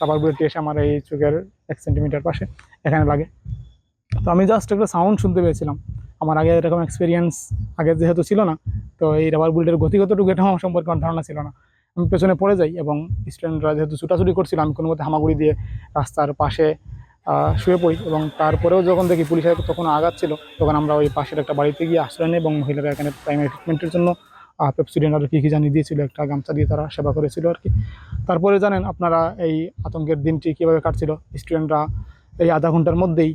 Rubber বুলেটটি এসে আমার এই চোখের এক সেন্টিমিটার পাশে এখানে লাগে। তো আমি জাস্ট একটা সাউন্ড শুনতে পেয়েছিলাম। আমার আগে এরকম এক্সপিরিয়েন্স আগে যেহেতু ছিল না, তো এই রাবার বুলেটের গতিগতটুকু এটা আমার সম্পর্কে আমার ধারণা ছিল না। আমি পেছনে পড়ে যাই এবং স্টুডেন্টরা যেহেতু ছুটাছুটি করছিল, আমি কোনো মতে হামাগুড়ি দিয়ে রাস্তার পাশে শুয়ে পড়ি এবং তারপরেও যখন দেখি পুলিশের তখন আগাচ্ছিল তখন আমরা ওই পাশের একটা বাড়িতে গিয়ে আশ্রয় নিই এবং মহিলারা এখানে প্রাইমারি ট্রিটমেন্টের জন্য পেপসিডেন্ট আর কী কী জানিয়ে দিয়েছিল, একটা গামছা দিয়ে তারা সেবা করেছিল আর কি। তারপরে জানেন আপনারা এই আতঙ্কের দিনটি কীভাবে কাটছিল, স্টুডেন্টরা এই আধা ঘণ্টার মধ্যেই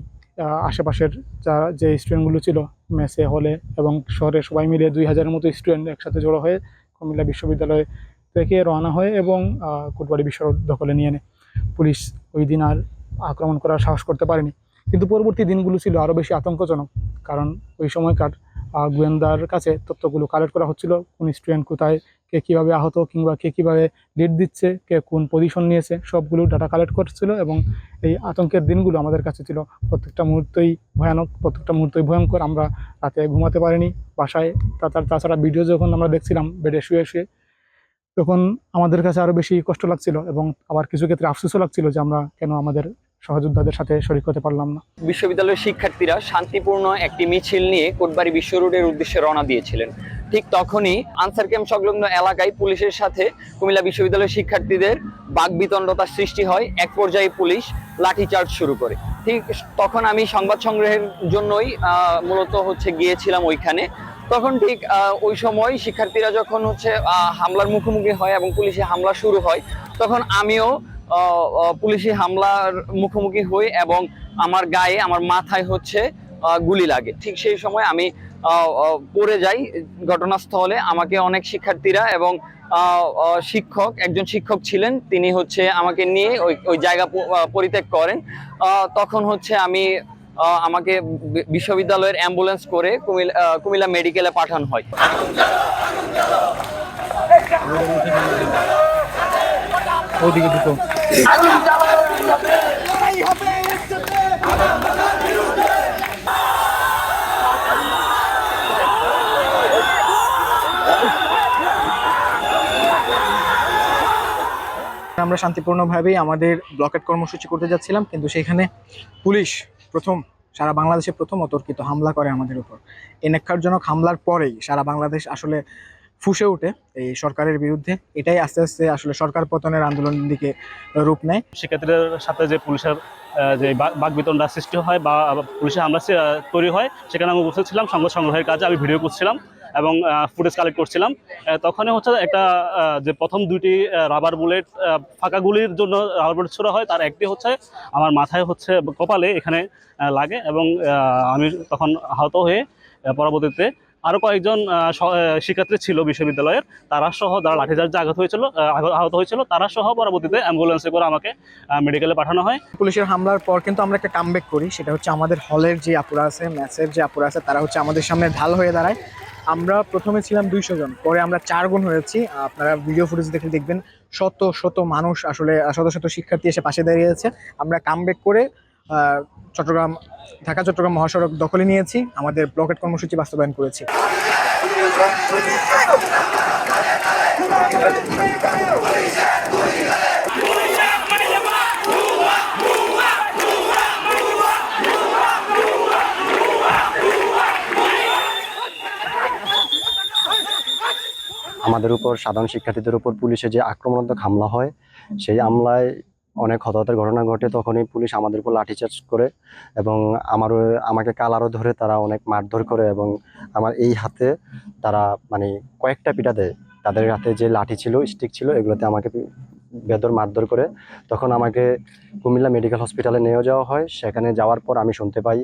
আশেপাশের যারা যে স্টুডেন্টগুলো ছিল, মেসে, হলে এবং শহরে সবাই মিলে দুই হাজারের মতো স্টুডেন্ট একসাথে জড়ো হয়ে কুমিল্লা বিশ্ববিদ্যালয় থেকে রওনা হয় এবং কুটবাড়ি বিশ্ব দখলে নিয়ে নেয় পুলিশ ওই দিন আর আক্রমণ করার সাহস করতে পারেনি। কিন্তু পরবর্তী দিনগুলো ছিল আরও বেশি আতঙ্কজনক, কারণ ওই সময়কার গোয়েন্দার কাছে তথ্যগুলো কালেক্ট করা হচ্ছিল, কোন স্টুডেন্ট কোথায়, কে কীভাবে আহত, কিংবা কে কীভাবে লিড দিচ্ছে, কে কোন পজিশন নিয়েছে, সবগুলো ডাটা কালেক্ট করছিল এবং এই আতঙ্কের দিনগুলো আমাদের কাছে ছিল প্রত্যেকটা মুহূর্তই ভয়ানক, প্রত্যেকটা মুহূর্তই ভয়ঙ্কর। আমরা রাতে ঘুমাতে পারিনি, বাসায় তা- তাছাড়া ভিডিও যখন আমরা দেখছিলাম, বেডে শুয়ে শুয়ে, তখন আমাদের কাছে আরও বেশি কষ্ট লাগছিল এবং আবার কিছু ক্ষেত্রে আফসোসও লাগছিল যে আমরা কেন আমাদের সহযোদ্ধাদের সাথে শরিক হতে পারলাম না। বিশ্ববিদ্যালয়ের শিক্ষার্থীরা শান্তিপূর্ণ একটি মিছিল নিয়ে কোটবাড়ি বিশ্ব রোডের উদ্দেশ্যে রওনা দিয়েছিলেন। ঠিক তখনই আনসার ক্যাম্প সংলগ্ন এলাকায় পুলিশের সাথে কুমিল্লা বিশ্ববিদ্যালয়ের শিক্ষার্থীদের বাগবিতণ্ডতার সৃষ্টি হয়। এক পর্যায়ে পুলিশ লাঠিচার্জ শুরু করে। ঠিক তখন আমি সংবাদ সংগ্রহের জন্যই মূলত হচ্ছে গিয়েছিলাম ওইখানে। তখন ঠিক ওই সময় শিক্ষার্থীরা যখন হচ্ছে হামলার মুখোমুখি হয় এবং পুলিশে হামলা শুরু হয়, তখন আমিও পুলিশি হামলার মুখোমুখি হই এবং আমার গায়ে, আমার মাথায় হচ্ছে গুলি লাগে। ঠিক সেই সময় আমি পড়ে যাই ঘটনাস্থলে। আমাকে অনেক শিক্ষার্থীরা এবং শিক্ষক, একজন শিক্ষক ছিলেন। তিনি হচ্ছে আমাকে নিয়ে ওই ওই জায়গা পরিত্যাগ করেন। তখন হচ্ছে আমি আমাকে বিশ্ববিদ্যালয়ের অ্যাম্বুলেন্স করে কুমিল্লা কুমিল্লা মেডিকেলে পাঠানো হয়। ওইদিকে দুটো। আমরা শান্তিপূর্ণভাবেই আমাদের ব্লকেট কর্মসূচি করতে যাচ্ছিলাম, কিন্তু সেখানে পুলিশ প্রথম, সারা বাংলাদেশে প্রথম অতর্কিত হামলা করে আমাদের উপর। এই নেক্ষারজনক হামলার পরেই সারা বাংলাদেশ আসলে ফুসে ওঠে এই সরকারের বিরুদ্ধে। এটাই আস্তে আস্তে আসলে সরকার পতনের আন্দোলনের দিকে রূপ নেয়। শিক্ষার্থীদের সাথে যে পুলিশের যে বাক বিতণ্ডা সৃষ্টি হয় বা পুলিশের আহ, তৈরি হয় সেখানে আমি উপস্থিত ছিলাম সংবাদ সংগ্রহের কাজে আমি ভিডিও করছিলাম এবং ফুটেজ কালেক্ট করছিলাম। তখনই হচ্ছে একটা যে প্রথম দুইটি রাবার বুলেট ফাঁকা গুলির জন্য রাবার বুলেট ছোড়া হয় তার একটি হচ্ছে আমার মাথায় হচ্ছে কপালে এখানে লাগে এবং আমি তখন আহত হয়ে পরবর্তীতে আরও কয়েকজন শিক্ষার্থী ছিল বিশ্ববিদ্যালয়ের। তারা সহ যারা লাঠিচার্জে আঘাত হয়েছিল আহত হয়েছিল, তারা সহ পরবর্তীতে অ্যাম্বুলেন্সে করে আমাকে মেডিকেলে পাঠানো হয়। পুলিশের হামলার পর কিন্তু আমরা একটা কামব্যাক করি, সেটা হচ্ছে আমাদের হলের যে আপুরা আছে ম্যাথসের যে আপুরা আছে, তারা হচ্ছে আমাদের সামনে ঢাল হয়ে দাঁড়ায়। আমরা প্রথমে ছিলাম দুইশো জন, পরে আমরা চার গুণ হয়েছি। আপনারা ভিডিও ফুটেজ দেখে দেখবেন, শত শত মানুষ আসলে, শত শত শিক্ষার্থী এসে পাশে দাঁড়িয়েছে। আমরা কামব্যাক করে চট্টগ্রাম, ঢাকা, চট্টগ্রাম মহাসড়ক দখলে নিয়েছি। আমাদের ব্লকেট কর্মসূচি বাস্তবায়ন করেছি। আমাদের উপর সাধারণ শিক্ষার্থীদের উপর পুলিশে যে আক্রমণাত্মক হামলা হয়, সেই হামলায় অনেক হতাহতের ঘটনা ঘটে, তখনই পুলিশ আমাদের উপর লাঠিচার্জ করে এবং আমারও আমাকে কালারও ধরে তারা অনেক মারধর করে এবং আমার এই হাতে তারা মানে কয়েকটা পিটা দেয়। তাদের হাতে যে লাঠি ছিল স্টিক ছিল, এগুলোতে আমাকে বেদর মারধর করে। তখন আমাকে কুমিল্লা মেডিকেল হসপিটালে নিয়ে যাওয়া হয়। সেখানে যাওয়ার পর আমি শুনতে পাই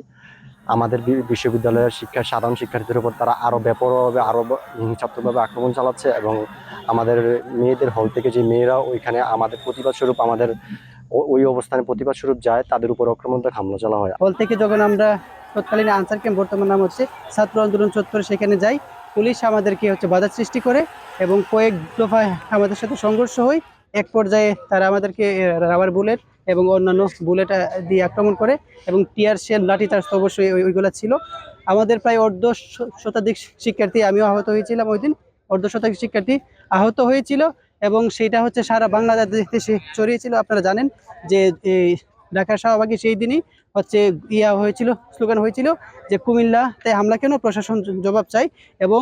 আমাদের বিশ্ববিদ্যালয়ের শিক্ষা, সাধারণ শিক্ষার্থীদের উপর তারা আরও ব্যাপকভাবে আরও হিংসাত্মকভাবে আক্রমণ চালাচ্ছে এবং আমাদের মেয়েদের হল থেকে যে মেয়েরা ওইখানে আমাদের প্রতিবাদ স্বরূপ আমাদের ওই অবস্থানে প্রতিবাদ স্বরূপ যায়, তাদের উপর আক্রমণাত্মক হামলা চালা হয়। হল থেকে যখন আমরা তৎকালীন আনসার ক্যাম্প, বর্তমান নাম হচ্ছে ছাত্র আন্দোলন চত্বরে, সেখানে যাই, পুলিশ আমাদেরকে হচ্ছে বাধা সৃষ্টি করে এবং কয়েক দফায় আমাদের সাথে সংঘর্ষ হয়। এক পর্যায়ে তারা আমাদেরকে রাবার বুলেট এবং অন্যান্য বুলেট দিয়ে আক্রমণ করে এবং টিয়ার শেল লাঠি তার অবশ্যই ওই- ওইগুলো ছিল। আমাদের প্রায় অর্ধ শতাধিক শিক্ষার্থী আমিও আহত হয়েছিলাম ওই দিন। অর্ধ শতাধিক শিক্ষার্থী আহত হয়েছিল এবং সেটা হচ্ছে সারা বাংলাদেশে ছড়িয়েছিল আপনারা জানেন যে ঢাকা শাহবাগে সেই দিনই হচ্ছে ইয়া হয়েছিল, স্লোগান হয়েছিল যে কুমিল্লাতে হামলা কেন? প্রশাসন জবাব চাই এবং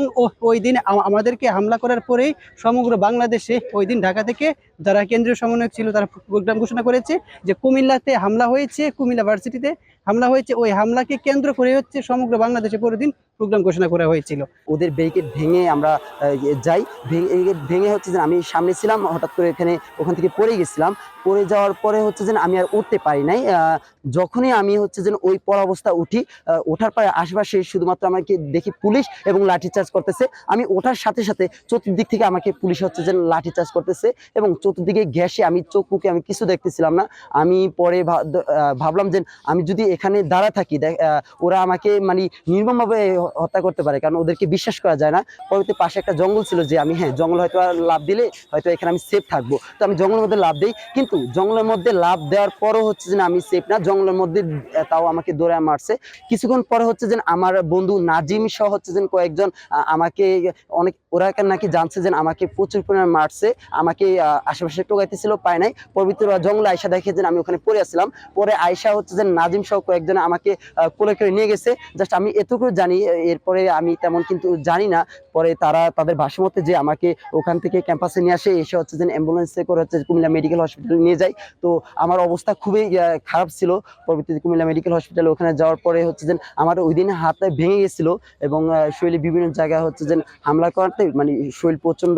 ওই দিন আমাদেরকে হামলা করার পরেই সমগ্র বাংলাদেশে ওই দিন ঢাকা থেকে যারা কেন্দ্রীয় সমন্বয়ক ছিল তারা প্রোগ্রাম ঘোষণা করেছে যে কুমিল্লাতে হামলা হয়েছে, কুমিল্লা ভার্সিটিতে হামলা হয়েছে, ওই হামলাকে কেন্দ্র করে হচ্ছে সমগ্র বাংলাদেশে পরের দিন প্রোগ্রাম ঘোষণা করা হয়েছিল। ওদের ব্যারিকেড ভেঙে আমরা যাই, ভেঙে হচ্ছে যে আমি সামনে ছিলাম, হঠাৎ করে এখানে ওখান থেকে পড়ে গেছিলাম, পড়ে যাওয়ার পরে হচ্ছে যে আমি আর উঠতে পারি নাই যখনই আমি হচ্ছে যে ওই পর অবস্থা উঠি ওঠার পরে আশেপাশে শুধুমাত্র আমাকে দেখি পুলিশ এবং লাঠিচার্জ করতেছে। আমি ওঠার সাথে সাথে চতুর্দিক থেকে আমাকে পুলিশ হচ্ছে যে লাঠিচার্জ করতেছে এবং চতুর্দিকে গ্যাসে আমি চোখ মুখে আমি কিছু দেখতেছিলাম না। আমি পরে ভাবলাম যে আমি যদি এখানে দাঁড়া থাকি ওরা আমাকে মানে নির্মমভাবে হত্যা করতে পারে, কারণ ওদেরকে বিশ্বাস করা যায় না। পরবর্তী পাশে একটা জঙ্গল ছিল যে আমি হ্যাঁ জঙ্গল হয়তো লাভ দিলে হয়তো এখানে আমি সেফ থাকব। তো আমি জঙ্গলের মধ্যে লাভ দিই, কিন্তু জঙ্গলের মধ্যে লাভ দেওয়ার পরও হচ্ছে যে আমি সেফ না। জঙ্গলের মধ্যে তাও আমাকে দৌড়ে মারছে। কিছুক্ষণ পরে হচ্ছে যে আমার বন্ধু নাজিম সহ হচ্ছে যে কয়েকজন আমাকে অনেক, ওরা নাকি জানছে যে আমাকে প্রচুর পরিমাণে মারছে, আমাকে আশেপাশে টোকাইতেছিল পায় নাই। পরবর্তী জঙ্গলে আয়সা দেখে যে আমি ওখানে পড়ে আসছিলাম। পরে আয়সা হচ্ছে যে নাজিম সহ কয়েকজন আমাকে কোলে করে নিয়ে গেছে। জাস্ট আমি এতটুকু জানি, এরপরে আমি তেমন কিন্তু জানি না। পরে তারা তাদের ভাষ্য মতে যে আমাকে ওখান থেকে ক্যাম্পাসে নিয়ে আসে, এসে হচ্ছে যে অ্যাম্বুলেন্সে করে হচ্ছে কুমিল্লা মেডিকেল হসপিটালে নিয়ে যায়। তো আমার অবস্থা খুবই খারাপ ছিল। পরবর্তীতে কুমিল্লা মেডিকেল হসপিটালে ওখানে যাওয়ার পরে হচ্ছে যে আমার ওই দিন হাতে ভেঙে গেছিল এবং শরীরে বিভিন্ন জায়গায় হচ্ছে যে হামলা করতে মানে শরীর প্রচণ্ড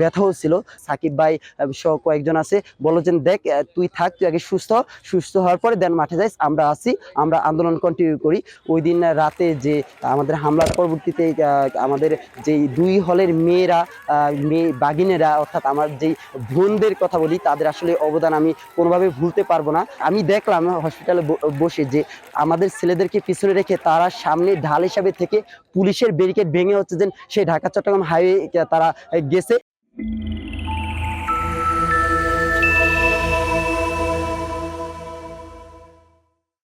ব্যথাও ছিল। সাকিব ভাই সহ কয়েকজন আছে। বলো যে দেখ তুই থাক, তুই আগে সুস্থ। সুস্থ হওয়ার পরে দেন মাঠে যাইস, আমরা আসি, আমরা আন্দোলন কন্টিনিউ করি। ওই দিন রাতে যে আমাদের হামলার পরবর্তীতে আমাদের যে দুই হলের মেয়েরা মেয়ে বাগিনেরা অর্থাৎ আমার যেই বোনদের কথা বলি, তাদের আসলে অবদান আমি কোনোভাবে ভুলতে পারব না। আমি দেখলাম হসপিটালে ব- বসে যে আমাদের ছেলেদেরকে পিছনে রেখে তারা সামনে ঢাল হিসাবে থেকে পুলিশের ব্যারিকেড ভেঙে হচ্ছে যে সেই ঢাকা, চট্টগ্রাম হাইওয়ে তারা গেছে।